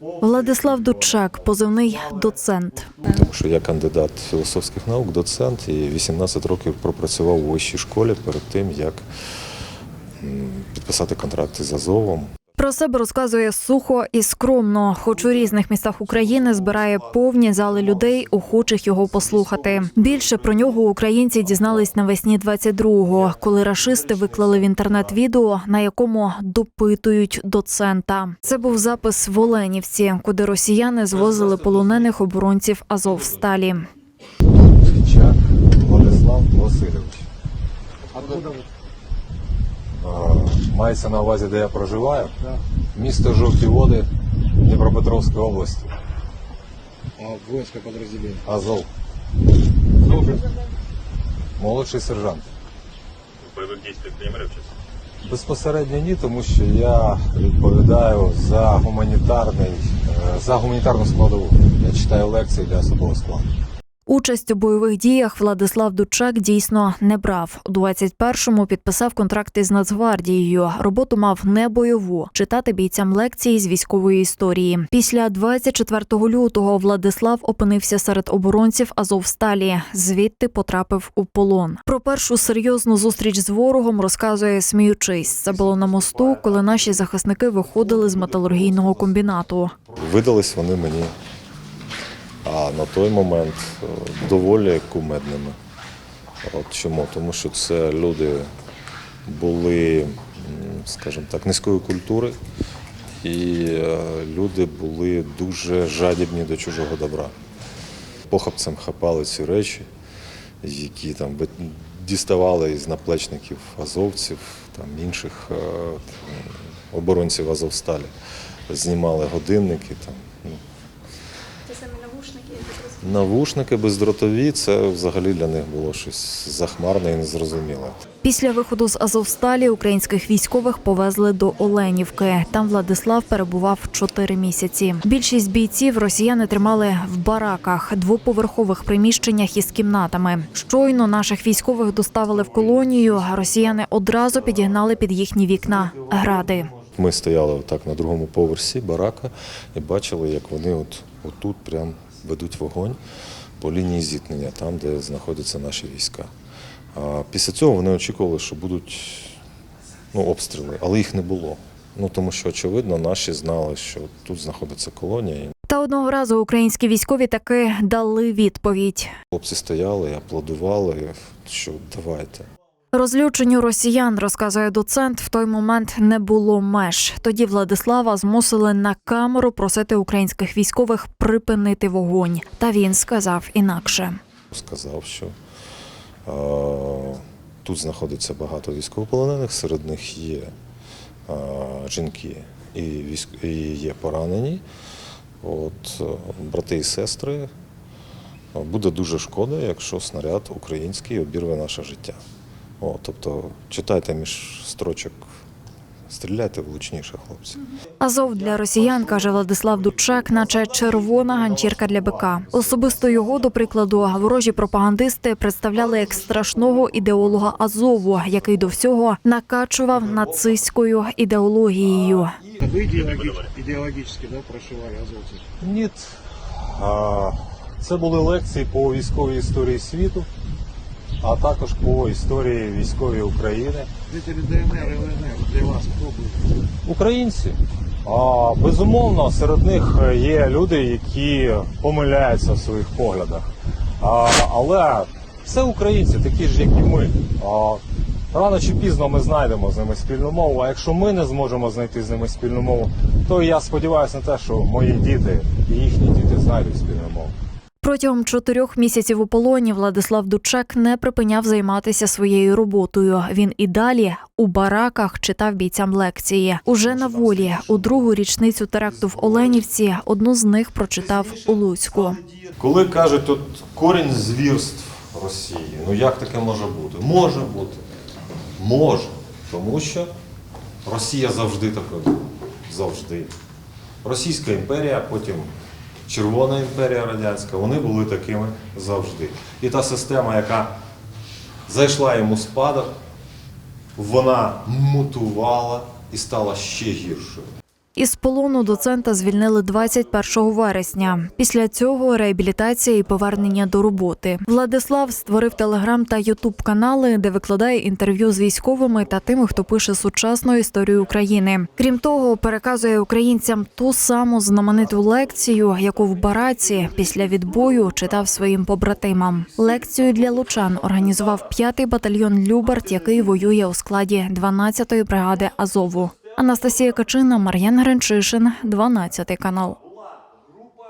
Владислав Дучак, позивний доцент. Тому що я кандидат філософських наук, доцент і 18 років пропрацював у вищій школі перед тим, як підписати контракти з Азовом. Про себе розказує сухо і скромно, хоч у різних містах України збирає повні зали людей, охочих його послухати. Більше про нього українці дізнались навесні 22-го, коли рашисти виклали в інтернет відео, на якому допитують доцента. Це був запис в Оленівці, куди росіяни звозили полонених оборонців Азовсталі. Чак Владислав Васильович. Мається на увазі, де я проживаю. Місто Жовті Води Дніпропетровської області. А воинское подразделение. Азов. Добре. Молодший сержант. бойових дій принимали участь? Безпосередньо ні, тому що я відповідаю за гуманітарний, е, за гуманітарну складову. Я читаю лекції для особового складу. Участь у бойових діях Владислав Дучак дійсно не брав. У 21-му підписав контракти з Нацгвардією. Роботу мав не бойову читати бійцям лекції з військової історії. Після 24 лютого Владислав опинився серед оборонців Азовсталі. Звідти потрапив у полон. Про першу серйозну зустріч з ворогом розказує сміючись. Це було на мосту, коли наші захисники виходили з металургійного комбінату. Видались вони мені а на той момент е, доволі кумедними. От чому? Тому що це люди були, скажімо так, низької культури, і е, люди були дуже жадібні до чужого добра. Похапцем хапали ці речі, які там діставали із наплечників азовців, там інших е, оборонців Азовсталі. Знімали годинники. Там, ну, Ті самі навушники, я так розумію. Навушники бездротові це взагалі для них було щось захмарне і незрозуміле. Після виходу з Азовсталі українських військових повезли до Оленівки. Там Владислав перебував чотири місяці. Більшість бійців росіяни тримали в бараках, двоповерхових приміщеннях із кімнатами. Щойно наших військових доставили в колонію. Росіяни одразу підігнали під їхні вікна гради. Ми стояли отак на другому поверсі барака і бачили, як вони от отут прям ведуть вогонь по лінії зіткнення, там, де знаходяться наші війська. А після цього вони очікували, що будуть ну, обстріли, але їх не було. Ну тому що, очевидно, наші знали, що тут знаходиться колонія. Та одного разу українські військові таки дали відповідь. хлопці стояли, аплодували, що давайте. Розлюченню росіян, розказує доцент, в той момент не було меж. Тоді Владислава змусили на камеру просити українських військових припинити вогонь. Та він сказав інакше. сказав, що е, тут знаходиться багато військовополонених, серед них є е, жінки і, військ, і є поранені. От, е, брати і сестри. Е, Буде дуже шкода, якщо снаряд український обірве наше життя. О, тобто читайте між строчок, стріляйте влучніше, хлопці. Азов для росіян каже Владислав Дучак, наче червона ганчірка для бика. Особисто його, до прикладу, ворожі пропагандисти представляли як страшного ідеолога Азову, який до всього накачував нацистською ідеологією. Идеологи- идеологически да, прошивали азовцев? Ні. Це були лекції по військовій історії світу, а також по історії військової України. Жители ДНР ЛНР для вас кто был? Українці. А, безумовно, серед них є люди, які помиляються в своїх поглядах. А, але це українці, такі ж, як і ми. А, рано чи пізно ми знайдемо з ними спільну мову. А якщо ми не зможемо знайти з ними спільну мову, то я сподіваюся на те, що мої діти і їхні діти знайдуть спільну мову. Протягом чотирьох місяців у полоні Владислав Дучак не припиняв займатися своєю роботою. Він і далі у бараках читав бійцям лекції. Уже на волі у другу річницю теракту в Оленівці одну з них прочитав у Луцьку. Коли кажуть, от корінь звірств Росії, ну як таке може бути? Може бути. Може. Тому що Росія завжди така. Завжди. Російська імперія, потім Червона імперія радянська, вони були такими завжди. І та система, яка зайшла йому спадок, вона мутувала і стала ще гіршою. Із полону доцента звільнили 21 вересня. Після цього реабілітація і повернення до роботи. Владислав створив телеграм та ютуб канали, де викладає інтерв'ю з військовими та тими, хто пише сучасну історію України. Крім того, переказує українцям ту саму знамениту лекцію, яку в бараці після відбою читав своїм побратимам. Лекцію для лучан організував 5-й батальйон Люберт, який воює у складі 12-ї бригади Азову. Анастасія Качина, Мар'ян Гринчишин, 12 канал.